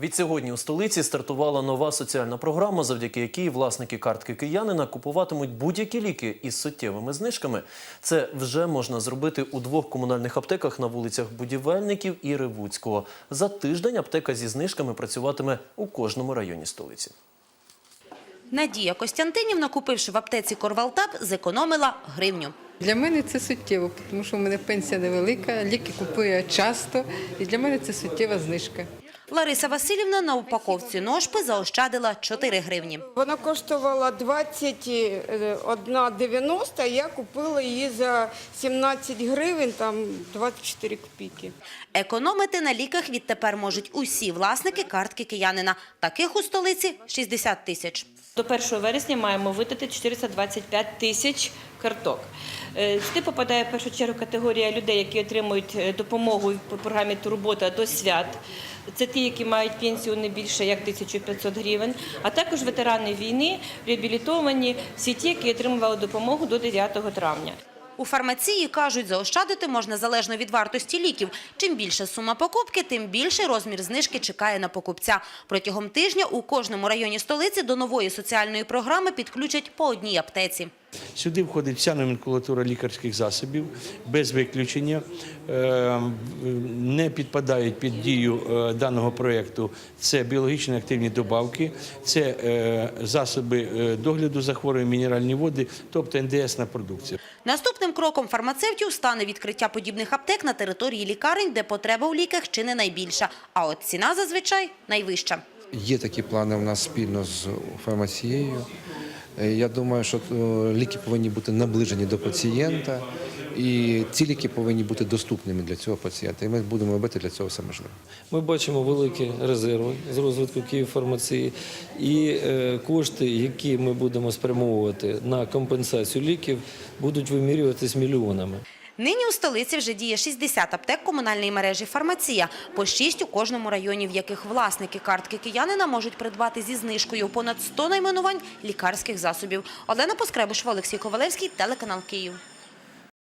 Відсьогодні у столиці стартувала нова соціальна програма, завдяки якій власники картки киянина купуватимуть будь-які ліки із суттєвими знижками. Це вже можна зробити у двох комунальних аптеках на вулицях Будівельників і Ревуцького. За тиждень аптека зі знижками працюватиме у кожному районі столиці. Надія Костянтинівна, купивши в аптеці Корвалтап, зекономила гривню. Для мене це суттєво, тому що в мене пенсія невелика, ліки купую часто, і для мене це суттєва знижка. Лариса Васильівна на упаковці ножпи заощадила 4 гривні. Вона коштувала 21,90, я купила її за 17 гривень, там 24 копійки. Економити на ліках відтепер можуть усі власники картки киянина. Таких у столиці 60 тисяч. До 1 вересня маємо видати 425 тисяч карток. Е, Сюди попадає в першу чергу категорія людей, які отримують е, допомогу по програмі Турбота до свят. Це ті, які мають пенсію не більше як 1500 гривень, а також ветерани війни, реабілітовані, всі ті, які отримували допомогу до 9 травня. У фармації кажуть, заощадити можна залежно від вартості ліків. Чим більша сума покупки, тим більший розмір знижки чекає на покупця. Протягом тижня у кожному районі столиці до нової соціальної програми підключать по одній аптеці. Сюди входить вся номенклатура лікарських засобів без виключення. Е, Не підпадають під дію е, даного проєкту. Це біологічно активні добавки, це е, засоби е, догляду за хворими мінеральні води, тобто НДСна продукція. Наступним кроком фармацевтів стане відкриття подібних аптек на території лікарень, де потреба у ліках чи не найбільша, а от ціна зазвичай найвища. Є такі плани у нас спільно з фармацією. Е, Я думаю, що е, ліки повинні бути наближені до пацієнта, і ці ліки повинні бути доступними для цього пацієнта. І ми будемо робити для цього все можливе. Ми бачимо великі резерви з розвитку Київфармації і е, кошти, які ми будемо спрямовувати на компенсацію ліків, будуть вимірюватись мільйонами. Нині у столиці вже діє 60 аптек комунальної мережі «Фармація», по 6 у кожному районі, в яких власники картки киянина можуть придбати зі знижкою понад 100 найменувань лікарських засобів. Олена Поскребушова, Олексій Ковалевський, телеканал «Київ».